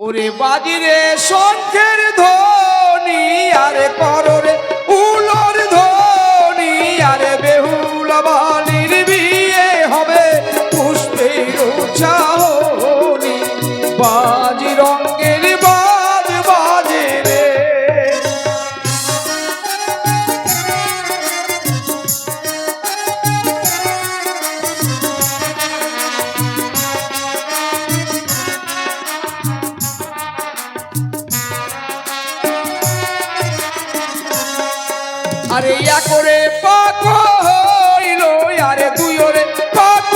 ওরে বাজিরে শঙ্খের ধনি আরে কররে আরে ইয়া করে পাক হইল, আরে দুই ওরে পাক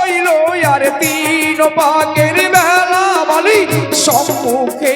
হইল, আরে তিন পাকের বেলা বালি সম্মুখে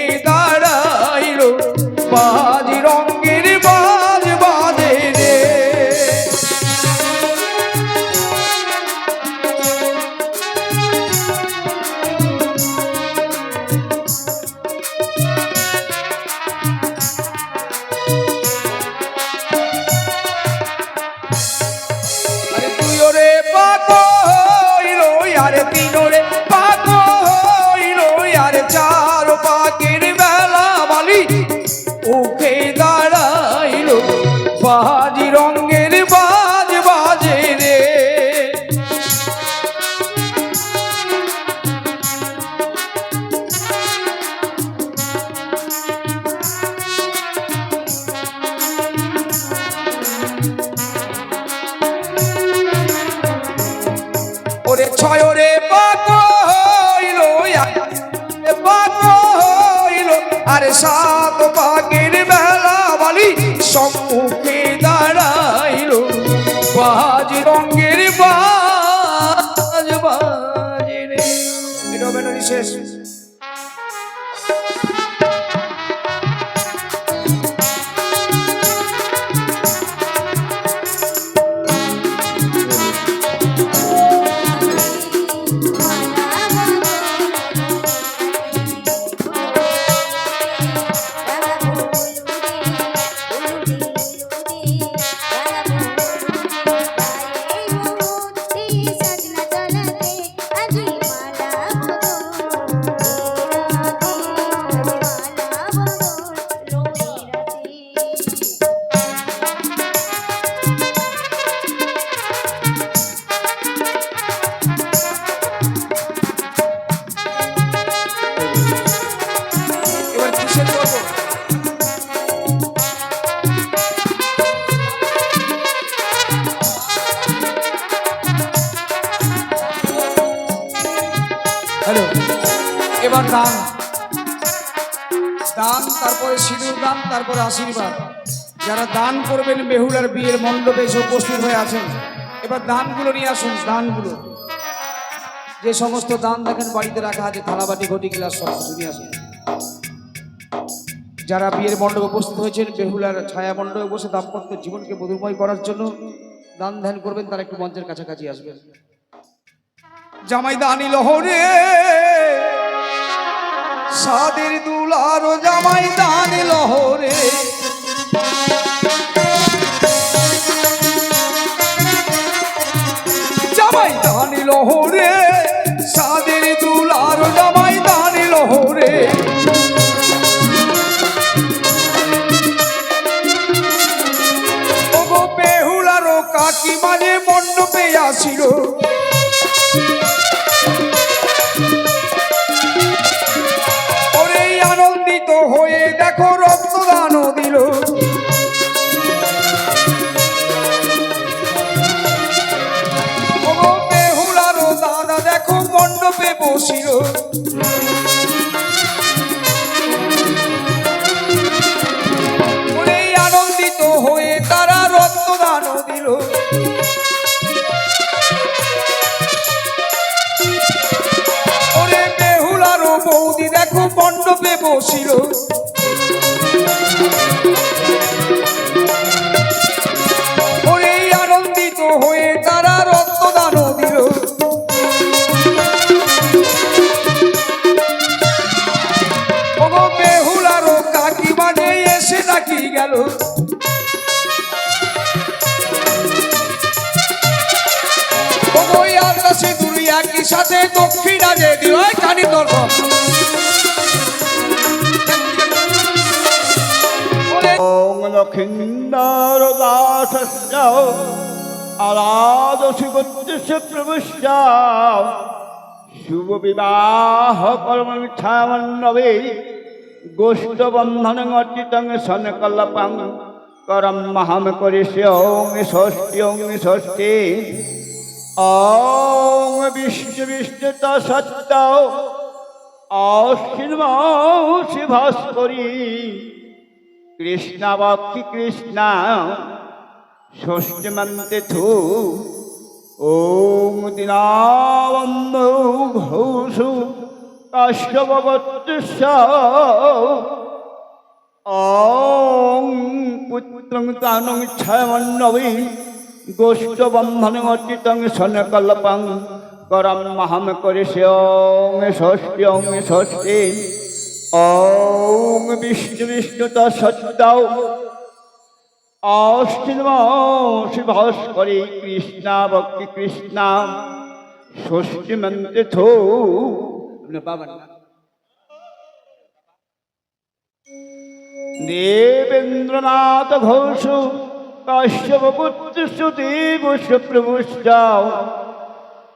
সাত পাখির বেলা বালি সম্মুখে করবেন বেহুলার বিয়ের মণ্ডপে এসে উপস্থিত হয়ে আছেন। এবার দানগুলো নিয়ে আসুন, দানগুলো। যে সমস্ত দান দেখেন, বাড়িতে রাখা আছে, থালাবাটি, ঘটি, গ্লাস কিছু নিয়ে আসুন। যারা বিয়ের মণ্ডপে উপস্থিত হয়েছেন, বেহুলার ছায়া মণ্ডপে বসে দাম্পত্য জীবনকে মধুময় করার জন্য দান ধ্যান করবেন, তারা একটু মঞ্চের কাছাকাছি আসবেন। জামাই দানি লহরে সাদের দুলার জামাই দানি লহরে লহরে, সাদের দুলার জামাই দানি লহরে। বেহুলারও কাকি মাঝে মণ্ডপে আসিল ওরে আনন্দিত হয়ে দেখো রক্তদান দিল। বসিল আনন্দিত হয়ে তারা রক্তদান দিল। ওরে বেহুলারও বৌদি দেখো মণ্ডপে বসিল। সাথে দক্ষিণ যে দিয়ে কানি তর্ক করম ষষ্ঠী ষষ্ঠী। অশ্বিনমাসি ভাস্করী। কৃষ্ণাবক্ষি কৃষ্ণ ষষ্ঠী মন্ত্রে থু ওং দিনাবন্ধ ঘোষু কাশ্যপগত্য ওং পুত্রং তানং ছয়মন্নবী গোষ্ঠবন্ধনে অর্চিতং সনকল্পং। করম মহম করিষ্যং ষষ্ঠ্যং ষষ্ঠী, ওং বিষ্ণু বিষ্ণু তৎসত্তাও অষ্টিনমসি ভাস্করী কৃষ্ণা, ভক্তি কৃষ্ণা, ষষ্ঠী মন্ত্রে থো? দেবেন্দ্রনাথ ঘোষ কাশ্যপ পুত্র সুদেব সুপ্রভুষ্ঠ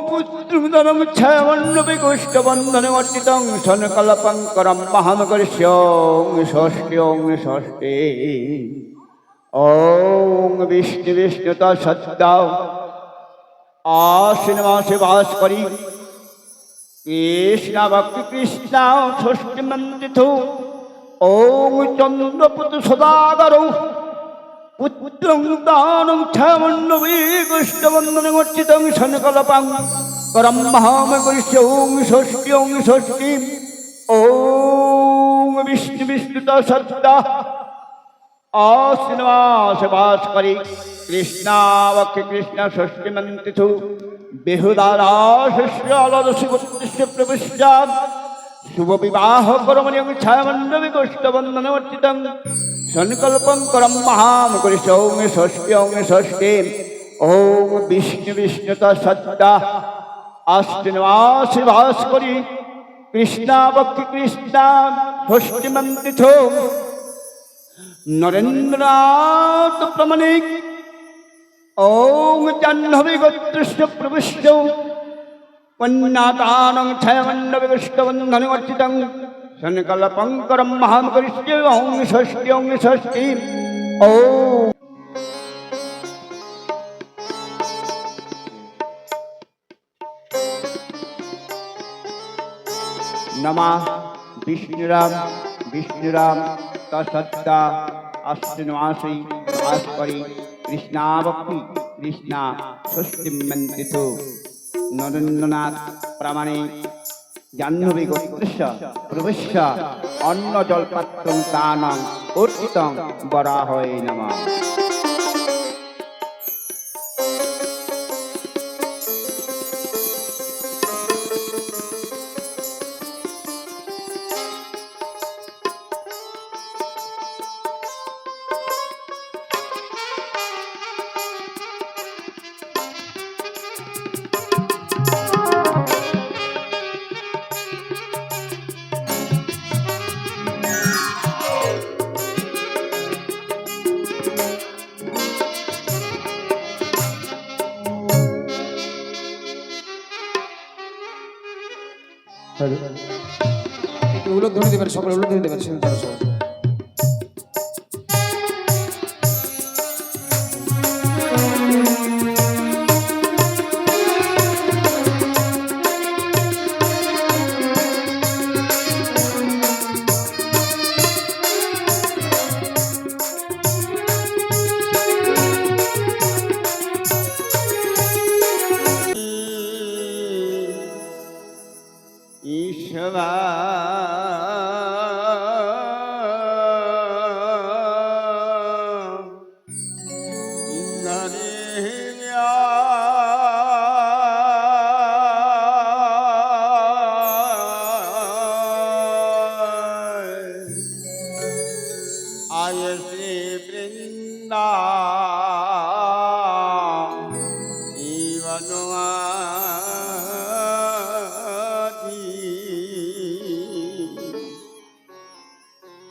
পুত্রদনং ছয়মণ্ডপে গোষ্ঠবন্ধনে অর্চিতং সনকল্পং করম মহামকর্ষ্যং ষষ্ঠ্যং ষষ্ঠী ওং বিষ্ণু বিষ্ণু তৎসত্তাও আশ্বিন মাসে বাস করি কৃষ্ণ ভক্তি কৃষ্ণ ষষ্ঠী মন্দিত ওং চন্দ্রপুত্র সদাগর পুত্রং দানং ছমন্নবী কৃষ্ণবন্দনে অর্চিতং সনকলপাং করম মহাম করিষ্য ওং ষষ্ঠী ওং ষষ্ঠী ওং বিষ্ণু বিষ্ণু সত্তা আশ্বিনমাস বাস করি কৃষ্ণাবক্ষে কৃষ্ণ ষষ্ঠী মন্ত্রিথু সংকল্পং করম মহাম করি সৌম ষষ্ঠী ওং ষষ্ঠী। ওম বিষ্ণু বিষ্ণু সত্তা আশ্বিনমাসে বাস করি কৃষ্ণাবক্ষে কৃষ্ণ ষষ্ঠী মন্ত্রিথু নরেন্দ্রনাথ প্রমাণিক। ওং জাহ্নবী গোত্রস্য প্রবিষ্ট। কন্যাদানং ছয়মণ্ডবী গোষ্ঠবন্ধনে অর্চিতং সংকল্পং করম মহাম করিষ্য ওং ষষ্ঠী ওং ষষ্ঠী ও নমা বিষ্ণুরাম বিষ্ণুরাম তসত্তা অশ্বিন মাসি বাস করি জাহ্নবী গোত্রস্য প্রবেশ্য অন্ন জলপাত্র তানং অর্চিতং বরাহয় নমঃ একটু উল্লেখ দেবেন সকলে উল্লেখ দেবেন সিংহ ईश्वर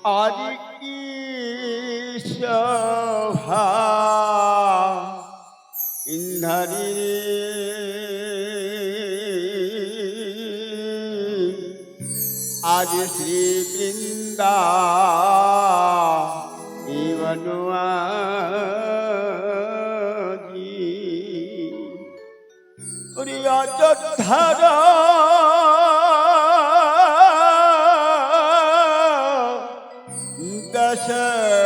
আজ কি শোভা ইন্ধারি আজ শ্রী বৃন্দা অযোধ্যার Sure.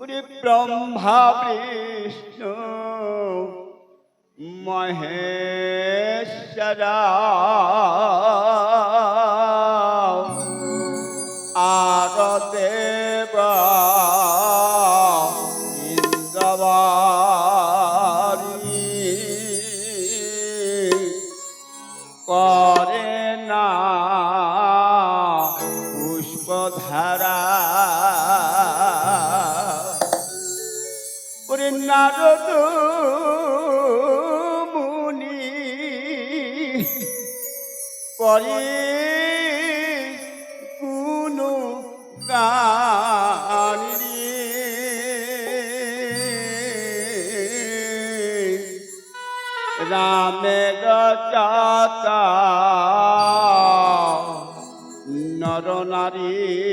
ওরে ব্রহ্মা বিষ্ণু মহেশ্বরা। নারদ মুনি পরে কোনো কানি রামের চাতা নর নারী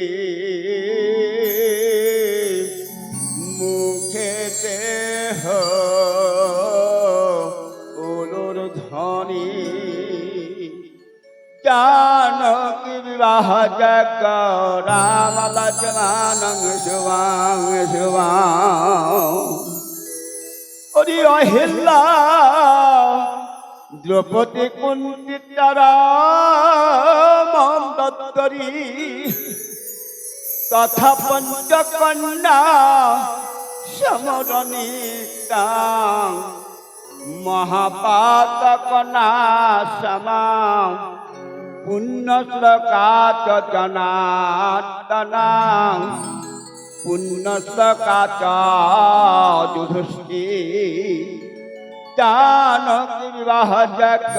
দেহ উলুর ধ্বনি। জানকী বিবাহ জগ রাম লক্ষ্মণ শুভাং শুভাং ওরি অহিল্লা দ্রৌপদী কুন্তি তারা মন্দত্তরী তথা পঞ্চকন্যা সমরণিতা মহাপাতকনা সমা পুণ্যশ্লোকাচ জনাতনা পুণ্যশ্লোকাচ যুধুষ্টি জানকী বিবাহ জগ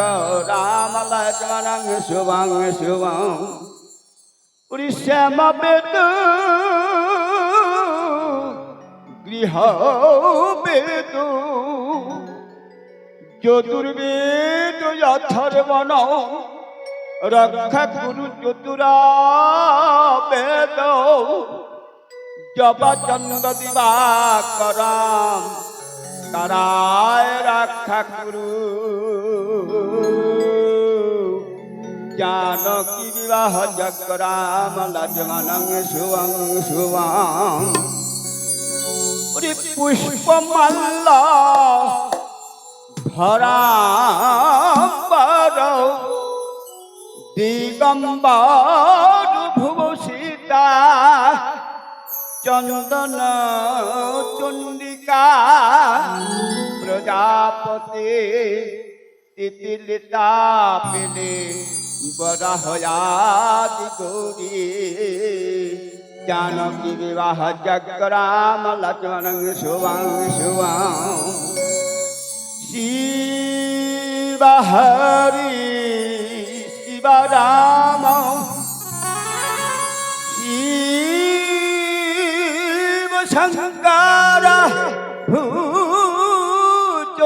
রাম লক্ষ্মণ শুভং শুভং। শ্যাম বেদ গৃহ বেদ চতুর্বেদ অথর্বণ রক্ষা গুরু চতুরা বেদ জবচন্দ দিবাকরাম তারায় রক্ষা গুরু জানকী বিবাহ জগরাম লক্ষ্মণ শুভং শুভং ওরে পুষ্পমাল্লা ধরাম্বর দিগম্বর ভুব সীতা চন্দন চন্ডিকা প্রজাপতি তিতিলিতা পেলে বরাহয়াদি গৌরী জানকী বিবাহ জগরাম লক্ষ্মণ শুভং শুভং শিব হরি শিব রাম শিব শঙ্কর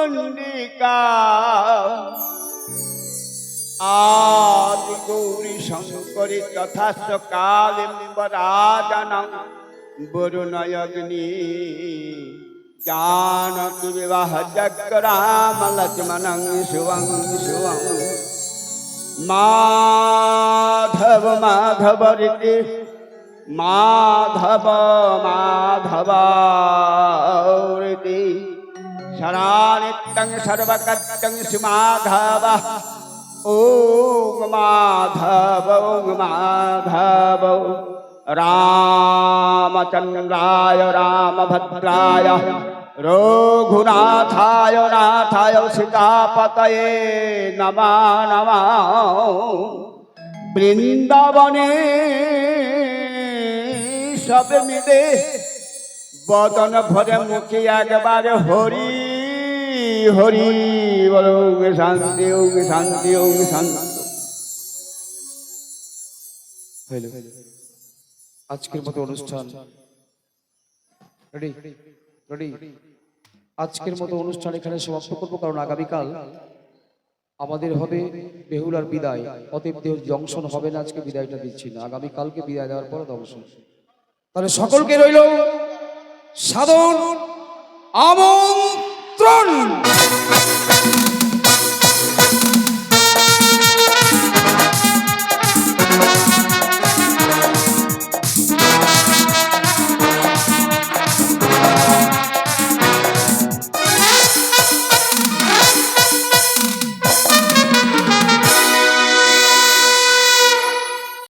ভূচণ্ডিকা শঙ্করী তথা কালিম্বরাজন বরুণয়গ্নি জানকী বিবাহ জগরাম লক্ষ্মণ শুভং শুভং। মাধব মাধব রীতি মাধব মাধব রিতি শরানিত্যং সর্বকত্যং সুমাধব। মাধব, ওং মাধব। রামচন্দ্রায়, রামভদ্রায়, রঘুনাথায় নাথায় সীতাপতয়ে নমা নমা। বৃন্দাবনে সব মিলে বদন ভরে মুখে একবারে হরি হরি বল শান্তি শান্তি শান্তি। আজকের মতো অনুষ্ঠান রেডি রেডি। আজকের মতো অনুষ্ঠান এখানে সমাপ্ত করব, কারণ আগামীকাল আমাদের হবে বেহুলার বিদায়। অতএব দেহ জংশন হবে না, আজকে বিদায়টা দিচ্ছি না। আগামীকালকে বিদায় দেওয়ার পর দংশন। তাহলে সকলকে রইল সাধন আমন্ত্রণ। নিয়ন্ত্রণ।